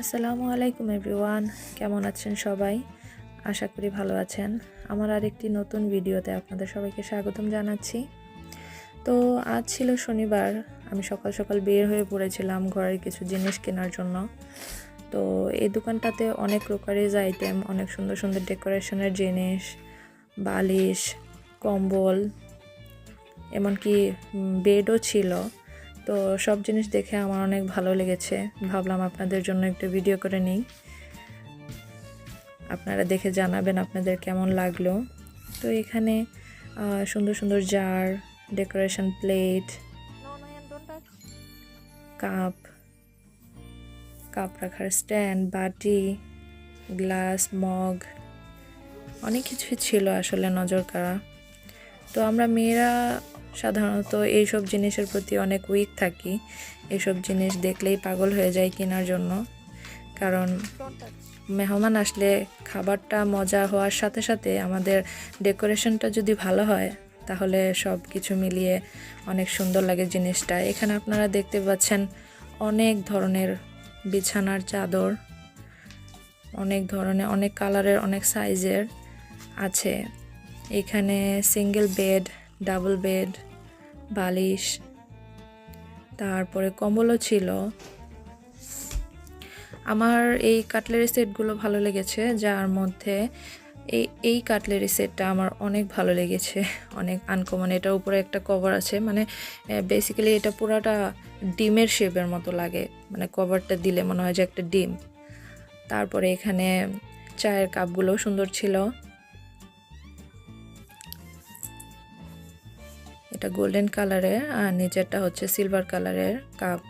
আসসালামু আলাইকুম এভরিওয়ান, কেমন আছেন সবাই? আশা করি ভালো আছেন। আমার আরেকটি নতুন ভিডিওতে আপনাদের সবাইকে স্বাগতম জানাচ্ছি। তো আজ ছিল শনিবার, আমি সকাল সকাল বের হয়ে পড়েছিলাম ঘরের কিছু জিনিস কেনার জন্য। তো এই দোকানটাতে অনেক ক্রোকারিজ আইটেম অনেক সুন্দর সুন্দর ডেকোরেশনের জিনিস, বালিশ, কম্বল, এমনকি বেডও ছিল। তো সব জিনিস দেখে আমার অনেক ভালো লেগেছে। ভাবলাম আপনাদের জন্য একটু ভিডিও করে নিই। আপনারা দেখে জানাবেন আপনাদের কেমন লাগল। তো এখানে সুন্দর সুন্দর jar decoration plate cup cup রাখার স্ট্যান্ড বাটি গ্লাস মগ অনেক কিছুই ছিল আসলে নজর কাড়া তো আমরা মেয়েরা সাধারণত এইসব জিনিসের প্রতি অনেক উইক থাকি। এইসব জিনিস দেখলেই পাগল হয়ে যায় কেনার জন্য। কারণ মেহমান আসলে খাবারটা মজা হওয়ার সাথে সাথে আমাদের ডেকোরেশনটা যদি ভালো হয়, তাহলে সব কিছু মিলিয়ে অনেক সুন্দর লাগে জিনিসটা। এখানে আপনারা দেখতে পাচ্ছেন অনেক ধরনের বিছানার চাদর, অনেক ধরনের, অনেক কালারের অনেক সাইজের আছে। এখানে সিঙ্গেল বেড ডাবল বেড, বালিশ, তারপরে কম্বলও ছিল। আমার এই কাটলারি সেটগুলো ভালো লেগেছে, যার মধ্যে এই এই কাটলারি সেটটা আমার অনেক ভালো লেগেছে, অনেক আনকমন। এটার উপরে একটা কভার আছে মানে বেসিক্যালি এটা পুরাটা ডিমের শেপের মতো লাগে মানে কভারটা দিলে মনে হয় যে একটা ডিম। তারপরে এখানে চায়ের কাপগুলো সুন্দর ছিল। এটা গোল্ডেন কালারের আর নিচেরটা হচ্ছে সিলভার কালারের কাপ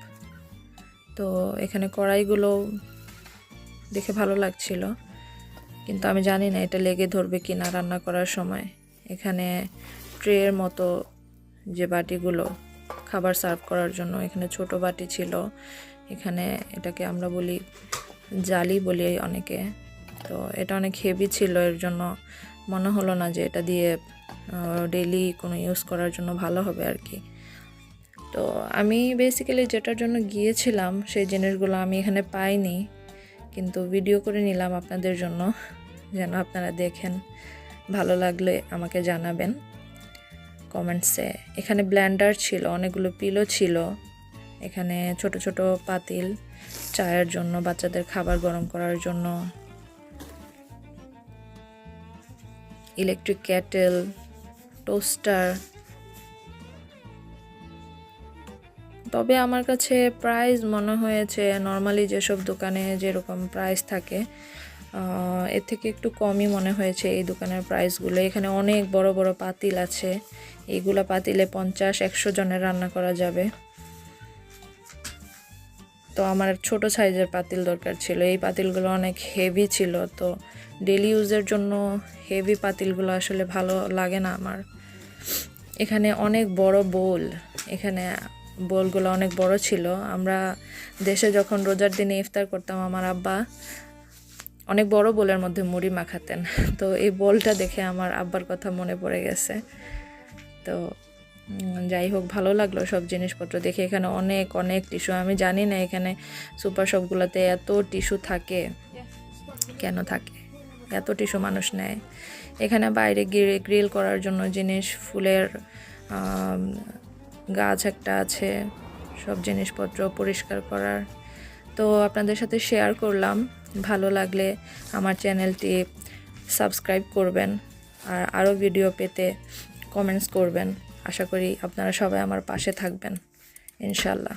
তো এখানে কড়াইগুলো দেখে ভালো লাগছিল, কিন্তু আমি জানি না এটা লেগে ধরবে কি না রান্না করার সময়। এখানে ট্রের মতো যে বাটিগুলো খাবার সার্ভ করার জন্য, এখানে ছোট বাটি ছিল। এখানে এটাকে আমরা বলি জালি বলি অনেকে। তো এটা অনেক হেভি ছিল, এর জন্য মনে হলো না যে এটা দিয়ে ডেলি কোনো ইউজ করার জন্য ভালো হবে আর কি। তো আমি বেসিক্যালি যেটার জন্য গিয়েছিলাম, সেই জিনিসগুলো আমি এখানে পাইনি, কিন্তু ভিডিও করে নিলাম আপনাদের জন্য, যেন আপনারা দেখেন। ভালো লাগলে আমাকে জানাবেন। কমেন্টসে এখানে ব্ল্যান্ডার ছিল, অনেকগুলো পিলো ছিল, এখানে ছোট ছোট পাতিল, চায়ের জন্য, বাচ্চাদের খাবার গরম করার জন্য ইলেকট্রিক ক্যাটেল টোস্টার তবে আমার কাছে প্রাইস মনে হয়েছে নর্মালি যেসব দোকানে যেরকম প্রাইস থাকে এর থেকে একটু কমই মনে হয়েছে এই দোকানের প্রাইসগুলো এখানে অনেক বড় বড় পাতিল আছে এইগুলো পাতিলে পঞ্চাশ, একশো জনের রান্না করা যাবে। তো আমার ছোট সাইজের পাতিল দরকার ছিল। এই পাতিলগুলো অনেক হেভি ছিল, তো ডেলি ইউজের জন্য হেভি পাতিলগুলো আসলে ভালো লাগে না আমার। এখানে অনেক বড় বোল এখানে বোলগুলো অনেক বড় ছিল। আমরা দেশে যখন রোজার দিনে ইফতার করতাম, আমার আব্বা অনেক বড় বোলের মধ্যে মুড়ি মাখাতেন। তো এই বোলটা দেখে আমার আব্বার কথা মনে পড়ে গেছে। তো যাই হোক, ভালো লাগল সব জিনিসপত্র দেখে। এখানে অনেক অনেক টিস্যু আমি জানি না এখানে সুপার শপগুলোতে এত টিস্যু থাকে। কেন থাকে? এত টিস্যু মানুষ নেয়। এখানে বাইরে গিয়ে গ্রিল করার জন্য জিনিস, ফুলের গাছ একটা আছে, সব জিনিসপত্র পরিষ্কার করার। তো আপনাদের সাথে শেয়ার করলাম। ভালো লাগলে আমার চ্যানেলটি সাবস্ক্রাইব করবেন আর আরও ভিডিও পেতে কমেন্টস করবেন। আশা করি আপনারা সবাই আমার পাশে থাকবেন ইনশাল্লাহ